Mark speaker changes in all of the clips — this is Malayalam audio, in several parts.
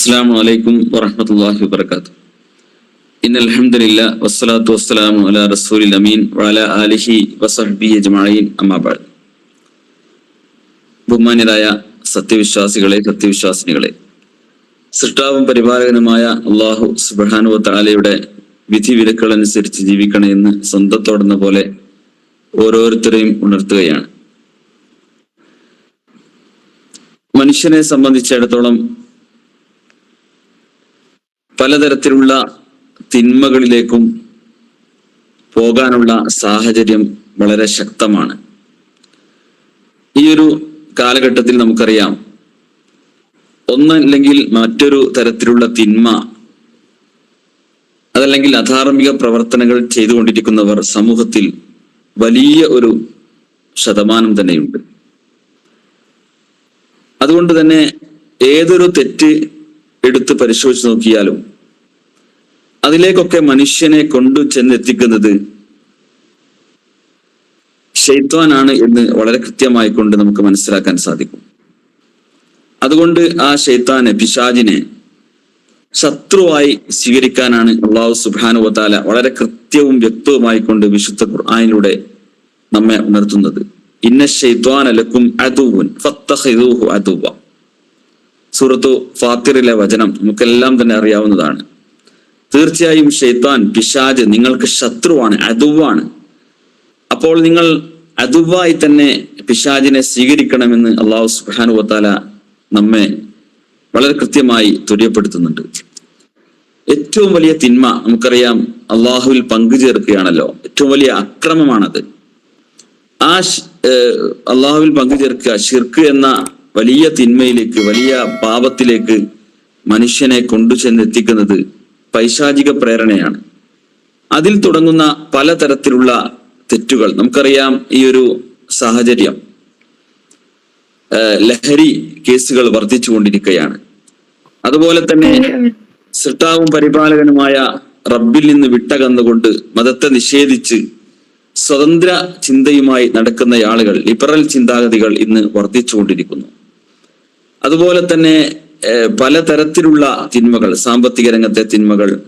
Speaker 1: അസ്സാം വലൈക്കും വറഹമത്തല്ലാഹി വാത്ത ഇൻ അലഹമില്ല വസ്സലാത്തു വസ്സലാമു അല റസൂലി അമീൻ വാല അലിഹി വസഹബി അജ്മായീൻ അമ്മാബാദ് ബഹുമാന്യരായ സത്യവിശ്വാസികളെ സത്യവിശ്വാസിനികളെ സൃഷ്ടാവും പരിപാലകനുമായ അള്ളാഹു സുബ്രഹാനു താലയുടെ വിധി വിലക്കുകൾ അനുസരിച്ച് ജീവിക്കണമെന്ന് സ്വന്തത്തോടുന്ന പോലെ ഓരോരുത്തരെയും ഉണർത്തുകയാണ്. മനുഷ്യനെ സംബന്ധിച്ചിടത്തോളം പലതരത്തിലുള്ള തിന്മകളിലേക്കും പോകാനുള്ള സാഹചര്യം വളരെ ശക്തമാണ്. ഈ ഒരു കാലഘട്ടത്തിൽ നമുക്കറിയാം ഒന്നല്ലെങ്കിൽ മറ്റൊരു തരത്തിലുള്ള തിന്മ അതല്ലെങ്കിൽ അധാർമിക പ്രവർത്തനങ്ങൾ ചെയ്തുകൊണ്ടിരിക്കുന്നവർ സമൂഹത്തിൽ വലിയ ഒരു ശതമാനം തന്നെയുണ്ട്. അതുകൊണ്ട് തന്നെ ഏതൊരു തെറ്റ് എടുത്ത് പരിശോധിച്ച് നോക്കിയാലും അതിലേക്കൊക്കെ മനുഷ്യനെ കൊണ്ടു ചെന്നെത്തിക്കുന്നത് ഷെയ്ത്വാനാണ് എന്ന് വളരെ കൃത്യമായി കൊണ്ട് നമുക്ക് മനസ്സിലാക്കാൻ സാധിക്കും. അതുകൊണ്ട് ആ ഷെയ്ത്താനെ പിശാജിനെ ശത്രുവായി സ്വീകരിക്കാനാണ് അള്ളാഹു സുബാനുവത്താല വളരെ കൃത്യവും വ്യക്തവുമായി കൊണ്ട് വിശുദ്ധ ഖുർആാനിലൂടെ നമ്മെ ഉണർത്തുന്നത്. ഇന്ന ഷെയ്ത്വാൻ അലക്കും അതുവൻ സൂറത്തു ഫാത്തിറിലെ വചനം നമുക്കെല്ലാം തന്നെ അറിയാവുന്നതാണ്. തീർച്ചയായും ഷെയ്ത്താൻ പിശാജ് നിങ്ങൾക്ക് ശത്രുവാണ് അതുവാണ് അപ്പോൾ നിങ്ങൾ അതുവായി തന്നെ പിശാജിനെ സ്വീകരിക്കണമെന്ന് അള്ളാഹു സുഹാനു വത്താല നമ്മെ വളരെ കൃത്യമായി തുര്യപ്പെടുത്തുന്നുണ്ട് ഏറ്റവും വലിയ തിന്മ നമുക്കറിയാം അള്ളാഹുവിൽ പങ്കുചേർക്കുകയാണല്ലോ ഏറ്റവും വലിയ അക്രമമാണത്. ആ അള്ളാഹുവിൽ പങ്കുചേർക്കുക ഷിർക്ക് എന്ന വലിയ തിന്മയിലേക്ക് വലിയ പാപത്തിലേക്ക് മനുഷ്യനെ കൊണ്ടു ചെന്നെത്തിക്കുന്നത് പൈശാചിക പ്രേരണയാണ്. അതിൽ തുടങ്ങുന്ന പലതരത്തിലുള്ള തെറ്റുകൾ. നമുക്കറിയാം ഈ ഒരു സാഹചര്യം. ലഹരി കേസുകൾ വർദ്ധിച്ചുകൊണ്ടിരിക്കുകയാണ് അതുപോലെ തന്നെ സൃഷ്ടാവും പരിപാലകനുമായ റബ്ബിൽ നിന്ന് വിട്ടകന്നുകൊണ്ട് മതത്തെ നിഷേധിച്ച് സ്വതന്ത്ര ചിന്തയുമായി നടക്കുന്ന ആളുകൾ ലിബറൽ ചിന്താഗതികൾ ഇന്ന് വർദ്ധിച്ചുകൊണ്ടിരിക്കുന്നു. അതുപോലെ തന്നെ പലതരത്തിലുള്ള തിന്മകൾ സാമ്പത്തിക രംഗത്തെ തിന്മകൾ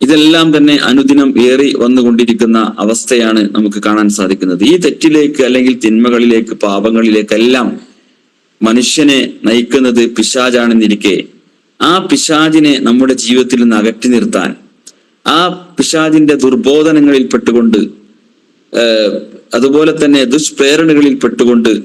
Speaker 1: ഇതെല്ലാം തന്നെ അനുദിനം ഏറി വന്നുകൊണ്ടിരിക്കുന്ന അവസ്ഥയാണ് നമുക്ക് കാണാൻ സാധിക്കുന്നത്. ഈ തെറ്റിലേക്ക് അല്ലെങ്കിൽ തിന്മകളിലേക്ക് പാപങ്ങളിലേക്കെല്ലാം മനുഷ്യനെ നയിക്കുന്നത് പിശാജാണെന്നിരിക്കെ ആ പിശാജിനെ നമ്മുടെ ജീവിതത്തിൽ നിന്ന് അകറ്റി നിർത്താൻ ആ പിശാജിന്റെ ദുർബോധനങ്ങളിൽ പെട്ടുകൊണ്ട് അതുപോലെ തന്നെ ദുഷ്പ്രേരണകളിൽ പെട്ടുകൊണ്ട്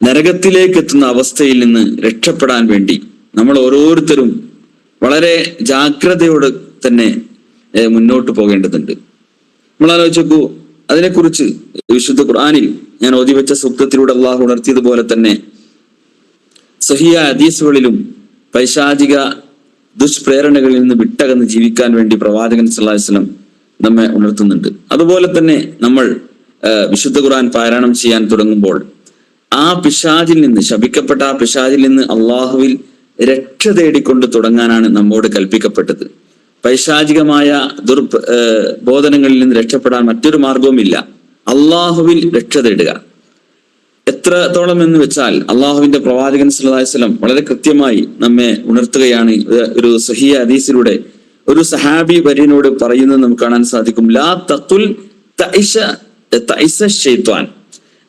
Speaker 1: നരകത്തിലേക്ക് എത്തുന്ന അവസ്ഥയിൽ നിന്ന് രക്ഷപ്പെടാൻ വേണ്ടി നമ്മൾ ഓരോരുത്തരും വളരെ ജാഗ്രതയോടെ തന്നെ മുന്നോട്ട് പോകേണ്ടതുണ്ട്. നമ്മൾ ആലോചിച്ചപ്പോ അതിനെക്കുറിച്ച് വിശുദ്ധ ഖുർആാനിൽ ഞാൻ ഓതിവെച്ച സൂക്തത്തിലൂടെ അള്ളാഹു ഉണർത്തിയതുപോലെ തന്നെ സഹിയ അദീസുകളിലും പൈശാചിക ദുഷ്പ്രേരണകളിൽ നിന്ന് വിട്ടകന്ന് ജീവിക്കാൻ വേണ്ടി പ്രവാചകൻ സല്ലാഹുസ്ലം നമ്മെ ഉണർത്തുന്നുണ്ട്. അതുപോലെ തന്നെ നമ്മൾ വിശുദ്ധ ഖുർആൻ പാരായണം ചെയ്യാൻ തുടങ്ങുമ്പോൾ ആ പിശാചിൽ നിന്ന് ശപിക്കപ്പെട്ട ആ പിശാചിൽ നിന്ന് അള്ളാഹുവിൽ രക്ഷ തേടിക്കൊണ്ട് തുടങ്ങാനാണ് നമ്മോട് കൽപ്പിക്കപ്പെട്ടത്. പൈശാചികമായ ദുർ ബോധനങ്ങളിൽ നിന്ന് രക്ഷപ്പെടാൻ മറ്റൊരു മാർഗവുമില്ല. അള്ളാഹുവിൽ രക്ഷ തേടുക. എത്രത്തോളം എന്ന് വെച്ചാൽ അള്ളാഹുവിന്റെ പ്രവാചകൻ സല്ലാസ്ലം വളരെ കൃത്യമായി നമ്മെ ഉണർത്തുകയാണ്. ഒരു സഹിയ അദീസിലൂടെ ഒരു സഹാബി വര്യനോട് പറയുന്നത് നമുക്ക് കാണാൻ സാധിക്കും. ലാ തത്തുൽ ഷെയ്ത്വാൻ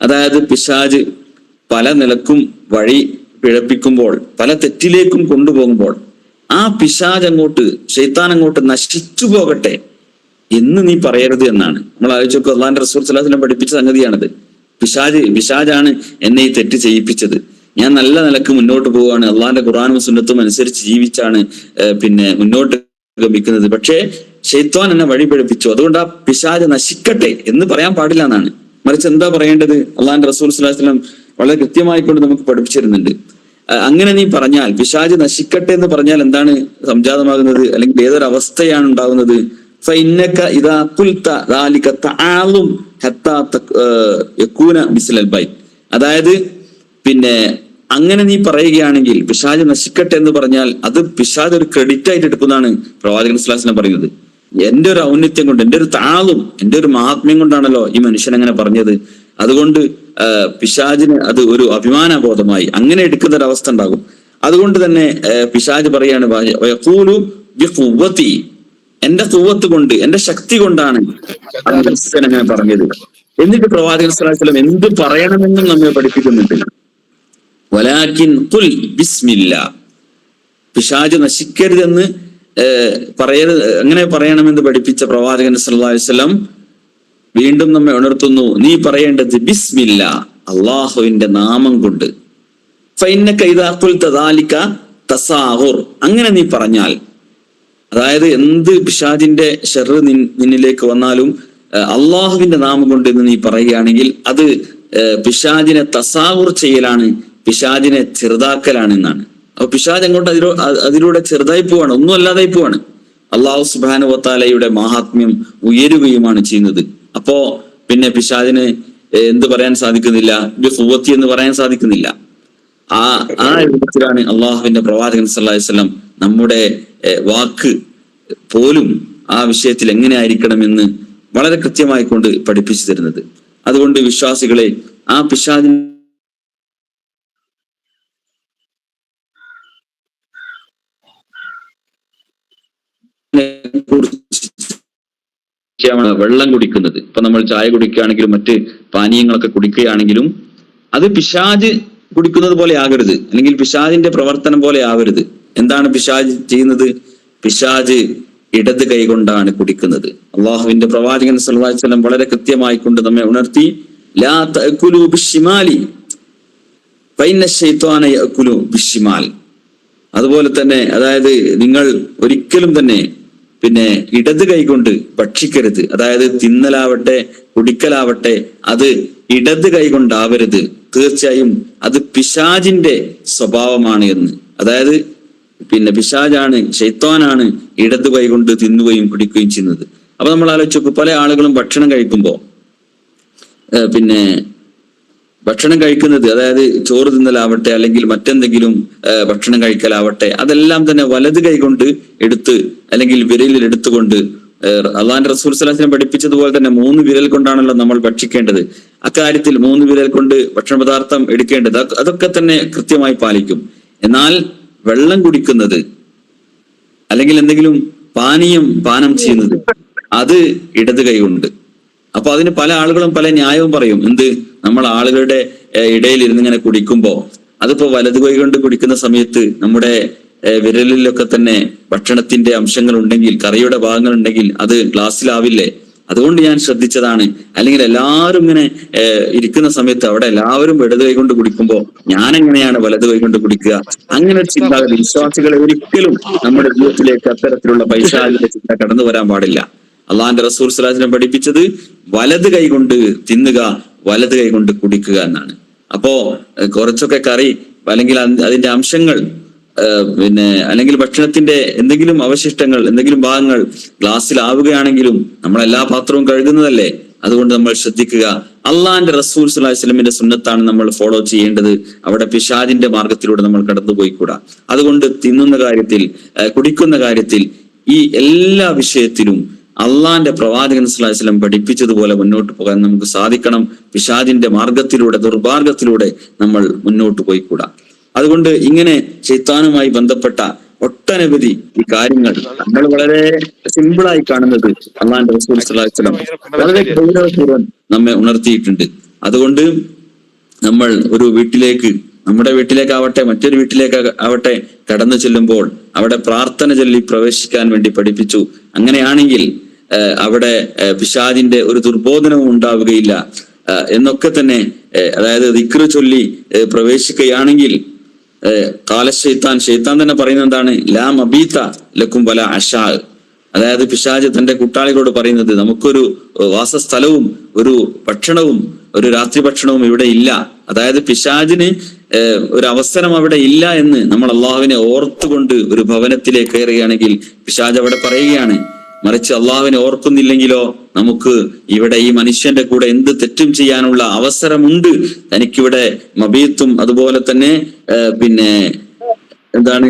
Speaker 1: അതായത് പിശാജ് പല നിലക്കും വഴി പിഴപ്പിക്കുമ്പോൾ പല തെറ്റിലേക്കും കൊണ്ടുപോകുമ്പോൾ ആ പിശാജ് അങ്ങോട്ട് ഷെയ്ത്താൻ അങ്ങോട്ട് നശിച്ചു പോകട്ടെ എന്ന് നീ പറയരുത് എന്നാണ്. നമ്മൾ ആലോചിച്ചൊക്കെ അള്ളാന്റെ റസൂർ സലാസിനെ പഠിപ്പിച്ച സംഗതിയാണത്. പിശാജ് പിശാജാണ് എന്നെ ഈ തെറ്റ് ചെയ്യിപ്പിച്ചത്. ഞാൻ നല്ല നിലയ്ക്ക് മുന്നോട്ട് പോവുകയാണ്. അള്ളാന്റെ ഖുറാനും സുന്നത്തും അനുസരിച്ച് ജീവിച്ചാണ് പിന്നെ മുന്നോട്ട് ഗമിക്കുന്നത്. പക്ഷേ ഷെയ്ത്വാൻ എന്നെ വഴി പിഴപ്പിച്ചു. അതുകൊണ്ട് ആ പിശാജ് നശിക്കട്ടെ എന്ന് പറയാൻ പാടില്ല എന്നാണ്. മറിച്ച് എന്താ പറയേണ്ടത്? അള്ളാന്റെ റസൂൽ സ്വലാസ്ലം വളരെ കൃത്യമായി കൊണ്ട് നമുക്ക് പഠിപ്പിച്ചിരുന്നുണ്ട്. അങ്ങനെ നീ പറഞ്ഞാൽ പിശാജ് നശിക്കട്ടെ എന്ന് പറഞ്ഞാൽ എന്താണ് സംജാതമാകുന്നത്? അല്ലെങ്കിൽ ഏതൊരു അവസ്ഥയാണ് ഉണ്ടാകുന്നത് ഫൈനക്ക ഇതാ അതായത് പിന്നെ അങ്ങനെ നീ പറയുകയാണെങ്കിൽ പിശാജ് നശിക്കട്ടെ എന്ന് പറഞ്ഞാൽ അത് പിശാജ് ഒരു ക്രെഡിറ്റ് ആയിട്ട് എടുക്കുന്നതാണ് പ്രവാചകൻ സ്ലാസിനെ പറയുന്നത്. എന്റെ ഒരു ഔന്നിത്യം കൊണ്ട് എന്റെ ഒരു താളും എന്റെ ഒരു മഹാത്മ്യം കൊണ്ടാണല്ലോ ഈ മനുഷ്യൻ അങ്ങനെ പറഞ്ഞത്. അതുകൊണ്ട് പിശാജിന് അത് ഒരു അഭിമാനബോധമായി അങ്ങനെ എടുക്കുന്ന ഒരു അവസ്ഥ ഉണ്ടാകും. അതുകൊണ്ട് തന്നെ പിശാജ് പറയാണ് ബിഖുവത്തി എന്റെ കുവ്വത്ത് കൊണ്ട് എന്റെ ശക്തി കൊണ്ടാണ് അങ്ങനെ പറഞ്ഞത്. എന്നിട്ട് പ്രവാചകൻ വസല്ലം എന്ത് പറയണമെന്നും നമ്മെ പഠിപ്പിക്കുന്നുണ്ട്. വലാക്കിൻ ഖുൽ ബിസ്മില്ല. പിശാജ് നശിക്കരുതെന്ന് പറയരുത് അങ്ങനെ പറയണമെന്ന് പഠിപ്പിച്ച പ്രവാചകൻ വസല്ലം വീണ്ടും നമ്മെ ഉണർത്തുന്നു. നീ പറയേണ്ടത് ബിസ്മില്ല അള്ളാഹുവിന്റെ നാമം കൊണ്ട്. ഫൈന കൈതാക്കുൽ തദാലിക്ക തസാഹുർ. അങ്ങനെ നീ പറഞ്ഞാൽ അതായത് എന്ത് പിശാജിന്റെ ഷെറ് നിന്നിലേക്ക് വന്നാലും അള്ളാഹുവിന്റെ നാമം കൊണ്ട് എന്ന് നീ പറയുകയാണെങ്കിൽ അത് പിശാജിനെ തസാവുർ ചെയ്യലാണ് പിശാജിനെ ചെറുതാക്കലാണ് എന്നാണ്. അപ്പൊ പിശാജ് എങ്ങോട്ട് അതിലോ അതിലൂടെ ചെറുതായി പോവാണ് ഒന്നും അല്ലാതായി പോവാണ്. അള്ളാഹു സുബാനുവത്താലയുടെ മഹാത്മ്യം ഉയരുകയുമാണ് ചെയ്യുന്നത്. അപ്പോ പിന്നെ പിശാദിന് എന്ത് പറയാൻ സാധിക്കുന്നില്ല? ബിഹുവത്തി എന്ന് പറയാൻ സാധിക്കുന്നില്ല. ആ ആ രൂപത്തിലാണ് അള്ളാഹുവിന്റെ പ്രവാചകൻ വസല്ലം നമ്മുടെ വാക്ക് പോലും ആ വിഷയത്തിൽ എങ്ങനെ ആയിരിക്കണമെന്ന് വളരെ കൃത്യമായി കൊണ്ട് പഠിപ്പിച്ചു തരുന്നത്. അതുകൊണ്ട് വിശ്വാസികളെ ആ പിശാചിനെ കുറിച്ചാണ് വെള്ളം കുടിക്കുന്നത്. ഇപ്പൊ നമ്മൾ ചായ കുടിക്കുകയാണെങ്കിലും മറ്റ് പാനീയങ്ങളൊക്കെ കുടിക്കുകയാണെങ്കിലും അത് പിശാജ് കുടിക്കുന്നത് പോലെ ആകരുത്. അല്ലെങ്കിൽ പിശാജിന്റെ പ്രവർത്തനം പോലെ ആവരുത് എന്താണ് പിശാജ് ചെയ്യുന്നത്? പിശാജ് ഇടത് കൈകൊണ്ടാണ് കുടിക്കുന്നത്. അള്ളാഹുവിന്റെ പ്രവാചകൻ വസല്ലം വളരെ കൃത്യമായി കൊണ്ട് നമ്മെ ഉണർത്തി അതുപോലെ തന്നെ അതായത് നിങ്ങൾ ഒരിക്കലും തന്നെ പിന്നെ ഇടത് കൈകൊണ്ട് ഭക്ഷിക്കരുത്. അതായത് തിന്നലാവട്ടെ കുടിക്കലാവട്ടെ അത് ഇടത് കൈകൊണ്ടാവരുത്. തീർച്ചയായും അത് പിശാജിന്റെ സ്വഭാവമാണ് എന്ന്. അതായത് പിന്നെ പിശാജാണ് ശൈത്വാനാണ് ഇടത് കൈകൊണ്ട് തിന്നുകയും കുടിക്കുകയും ചെയ്യുന്നത്. അപ്പൊ നമ്മൾ ആലോചിച്ചു പല ആളുകളും ഭക്ഷണം കഴിക്കുമ്പോ പിന്നെ ഭക്ഷണം കഴിക്കുന്നത് അതായത് ചോറ് തിന്നലാവട്ടെ അല്ലെങ്കിൽ മറ്റെന്തെങ്കിലും ഭക്ഷണം കഴിക്കലാവട്ടെ അതെല്ലാം തന്നെ വലത് കൈകൊണ്ട് എടുത്ത് അല്ലെങ്കിൽ വിരലിൽ എടുത്തുകൊണ്ട് അള്ളാന്റെ റസൂൽ സലാസിനെ പഠിപ്പിച്ചതുപോലെ തന്നെ മൂന്ന് വിരൽ കൊണ്ടാണല്ലോ നമ്മൾ ഭക്ഷിക്കേണ്ടത്. അക്കാര്യത്തിൽ മൂന്ന് വിരൽ കൊണ്ട് ഭക്ഷണ പദാർത്ഥം എടുക്കേണ്ടത് അതൊക്കെ തന്നെ കൃത്യമായി പാലിക്കും. എന്നാൽ വെള്ളം കുടിക്കുന്നത് അല്ലെങ്കിൽ എന്തെങ്കിലും പാനീയം പാനം ചെയ്യുന്നത് അത് ഇടത് കൈ കൊണ്ട്. അപ്പൊ അതിന് പല ആളുകളും പല ന്യായവും പറയും എന്ത്? നമ്മൾ ആളുകളുടെ ഇടയിൽ ഇരുന്ന് ഇങ്ങനെ കുടിക്കുമ്പോ അതിപ്പോ വലത് കൈ കൊണ്ട് കുടിക്കുന്ന സമയത്ത് നമ്മുടെ വിരലിലൊക്കെ തന്നെ ഭക്ഷണത്തിന്റെ അംശങ്ങൾ ഉണ്ടെങ്കിൽ കറിയുടെ ഭാഗങ്ങൾ ഉണ്ടെങ്കിൽ അത് ഗ്ലാസ്സിലാവില്ലേ? അതുകൊണ്ട് ഞാൻ ശ്രദ്ധിച്ചതാണ്. അല്ലെങ്കിൽ എല്ലാവരും ഇങ്ങനെ ഇരിക്കുന്ന സമയത്ത് അവിടെ എല്ലാവരും ഇടത് കൈ കൊണ്ട് കുടിക്കുമ്പോ ഞാൻ എങ്ങനെയാണ് വലത് കൈ കൊണ്ട് കുടിക്കുക? അങ്ങനെ ചിന്താഗതി. വിശ്വാസികളെ ഒരിക്കലും നമ്മുടെ ജീവിതത്തിലേക്ക് അത്തരത്തിലുള്ള പൈസ ചിന്ത കടന്നു വരാൻ പാടില്ല. അള്ളാന്റെ റസൂൽ സ്വലാസിനെ പഠിപ്പിച്ചത് വലത് കൈ കൊണ്ട് തിന്നുക വലത് കൈ കൊണ്ട് കുടിക്കുക എന്നാണ്. അപ്പോ കുറച്ചൊക്കെ കറി അല്ലെങ്കിൽ അത് അതിന്റെ അംശങ്ങൾ പിന്നെ അല്ലെങ്കിൽ ഭക്ഷണത്തിന്റെ എന്തെങ്കിലും അവശിഷ്ടങ്ങൾ എന്തെങ്കിലും ഭാഗങ്ങൾ ഗ്ലാസ്സിലാവുകയാണെങ്കിലും നമ്മൾ എല്ലാ പാത്രവും കഴുകുന്നതല്ലേ? അതുകൊണ്ട് നമ്മൾ ശ്രദ്ധിക്കുക. അള്ളാന്റെ റസൂൽ സ്വലമിന്റെ സുന്നത്താണ് നമ്മൾ ഫോളോ ചെയ്യേണ്ടത്. അവിടെ പിഷാദിന്റെ മാർഗത്തിലൂടെ നമ്മൾ കടന്നുപോയിക്കൂടാ. അതുകൊണ്ട് തിന്നുന്ന കാര്യത്തിൽ കുടിക്കുന്ന കാര്യത്തിൽ ഈ എല്ലാ വിഷയത്തിലും അള്ളാന്റെ പ്രവാചകൻ വസല്ലം പഠിപ്പിച്ചതുപോലെ മുന്നോട്ട് പോകാൻ നമുക്ക് സാധിക്കണം. പിഷാദിന്റെ മാർഗത്തിലൂടെ ദുർമാർഗത്തിലൂടെ നമ്മൾ മുന്നോട്ട് പോയിക്കൂടാ. അതുകൊണ്ട് ഇങ്ങനെ ചൈത്താനുമായി ബന്ധപ്പെട്ട ഒട്ടനവധി ഈ കാര്യങ്ങൾ നമ്മൾ വളരെ സിമ്പിളായി കാണുന്നത് അള്ളാന്റെ റസൂൽ വളരെ ഗൗരവപൂർവം നമ്മെ ഉണർത്തിയിട്ടുണ്ട്. അതുകൊണ്ട് നമ്മൾ ഒരു വീട്ടിലേക്ക് നമ്മുടെ വീട്ടിലേക്കാവട്ടെ മറ്റൊരു വീട്ടിലേക്ക് ആവട്ടെ കടന്നു ചെല്ലുമ്പോൾ അവിടെ പ്രാർത്ഥന ചൊല്ലി പ്രവേശിക്കാൻ വേണ്ടി പഠിപ്പിച്ചു. അങ്ങനെയാണെങ്കിൽ അവിടെ പിഷാദിന്റെ ഒരു ദുർബോധനവും ഉണ്ടാവുകയില്ല. എന്നൊക്കെ തന്നെ അതായത് ദിക്റ് ചൊല്ലി പ്രവേശിക്കുകയാണെങ്കിൽ കാലശൈത്താൻ ഷെയ്ത്താൻ തന്നെ പറയുന്നത് എന്താണ്? ലാ മബീത്ത ലക്കും വല അഷാ അതായത് പിശാജ് തന്റെ കൂട്ടാളികളോട് പറയുന്നത് നമുക്കൊരു വാസസ്ഥലവും ഒരു ഭക്ഷണവും ഒരു രാത്രി ഭക്ഷണവും ഇവിടെ ഇല്ല. അതായത് പിശാജിന് ഒരു അവസരം അവിടെ ഇല്ല എന്ന് നമ്മൾ അള്ളാഹുവിനെ ഓർത്തുകൊണ്ട് ഒരു ഭവനത്തിലേക്ക് കയറുകയാണെങ്കിൽ പിശാജ് അവിടെ പറയുകയാണ് മറിച്ച് അള്ളാഹുവിനെ ഓർക്കുന്നില്ലെങ്കിലോ നമുക്ക് ഇവിടെ ഈ മനുഷ്യന്റെ കൂടെ എന്ത് തെറ്റും ചെയ്യാനുള്ള അവസരമുണ്ട്. തനിക്കിവിടെ മബീത്തും അതുപോലെ തന്നെ പിന്നെ എന്താണ്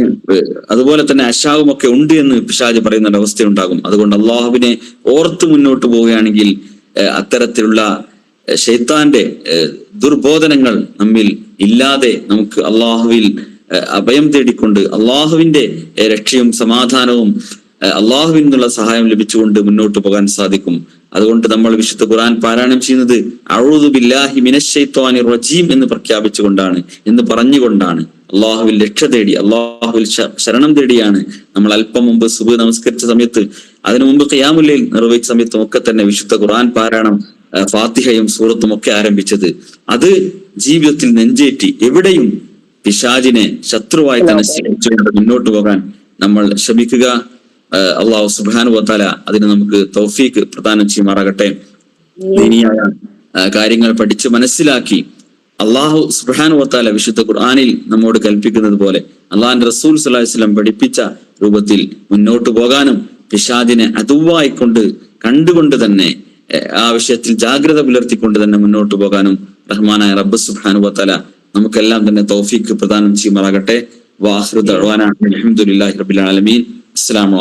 Speaker 1: അതുപോലെ തന്നെ അശാവും ഒക്കെ ഉണ്ട് എന്ന് പിശാജ് പറയുന്ന ഒരു അവസ്ഥയുണ്ടാകും. അതുകൊണ്ട് അള്ളാഹുവിനെ ഓർത്ത് മുന്നോട്ട് പോവുകയാണെങ്കിൽ അത്തരത്തിലുള്ള ഷെയ്ത്താന്റെ ദുർബോധനങ്ങൾ നമ്മിൽ ഇല്ലാതെ നമുക്ക് അള്ളാഹുവിൽ അഭയം തേടിക്കൊണ്ട് അള്ളാഹുവിന്റെ രക്ഷയും സമാധാനവും അള്ളാഹുവിൽ നിന്നുള്ള സഹായം ലഭിച്ചുകൊണ്ട് മുന്നോട്ട് പോകാൻ സാധിക്കും. അതുകൊണ്ട് നമ്മൾ വിശുദ്ധ ഖുറാൻ പാരായണം ചെയ്യുന്നത് അഊദു ബില്ലാഹി റജീം എന്ന് പ്രഖ്യാപിച്ചുകൊണ്ടാണ് എന്ന് പറഞ്ഞുകൊണ്ടാണ്. അള്ളാഹുവിൽ രക്ഷ തേടി അള്ളാഹുവിൽ ശരണം തേടിയാണ് നമ്മൾ അല്പം മുമ്പ് സുബ് നമസ്കരിച്ച സമയത്ത് അതിനു മുമ്പ് ഖിയാമുല്ലയിൽ നിർവഹിച്ച സമയത്തും ഒക്കെ തന്നെ വിശുദ്ധ ഖുറാൻ പാരായണം ഫാത്തിഹയും സൂറത്തും ഒക്കെ ആരംഭിച്ചത്. അത് ജീവിതത്തിൽ നെഞ്ചേറ്റി എവിടെയും പിശാജിനെ ശത്രുവായി തന്നെ സ്വീകരിച്ചുകൊണ്ട് മുന്നോട്ട് പോകാൻ നമ്മൾ ശ്രമിക്കുക. അള്ളാഹു സുബാനു വത്താല അതിന് നമുക്ക് തൗഫീക്ക് പ്രദാനം ചെയ്യുമാറാകട്ടെ. ദയനീയായ കാര്യങ്ങൾ പഠിച്ച് മനസ്സിലാക്കി അള്ളാഹു സുബാനു വത്താല വിശുദ്ധ ഖുർആാനിൽ നമ്മോട് കൽപ്പിക്കുന്നത് പോലെ അള്ളാഹിന്റെ റസൂൽ സുല്ലാസ്ലം പഠിപ്പിച്ച രൂപത്തിൽ മുന്നോട്ട് പോകാനും പിഷാദിനെ അതുവായിക്കൊണ്ട് കണ്ടുകൊണ്ട് തന്നെ ആ വിഷയത്തിൽ ജാഗ്രത പുലർത്തിക്കൊണ്ട് തന്നെ മുന്നോട്ട് പോകാനും റഹ്മാനായ റബ്ബ് സുബ്ഹാനഹു വതആല നമുക്കെല്ലാം തന്നെ തൗഫീഖ് പ്രദാനം ചെയ്യുമാറാകട്ടെ. വാഹൃദ അൽഹംദുലില്ലാഹി റബ്ബിൽ ആലമീൻ. അസ്സലാമു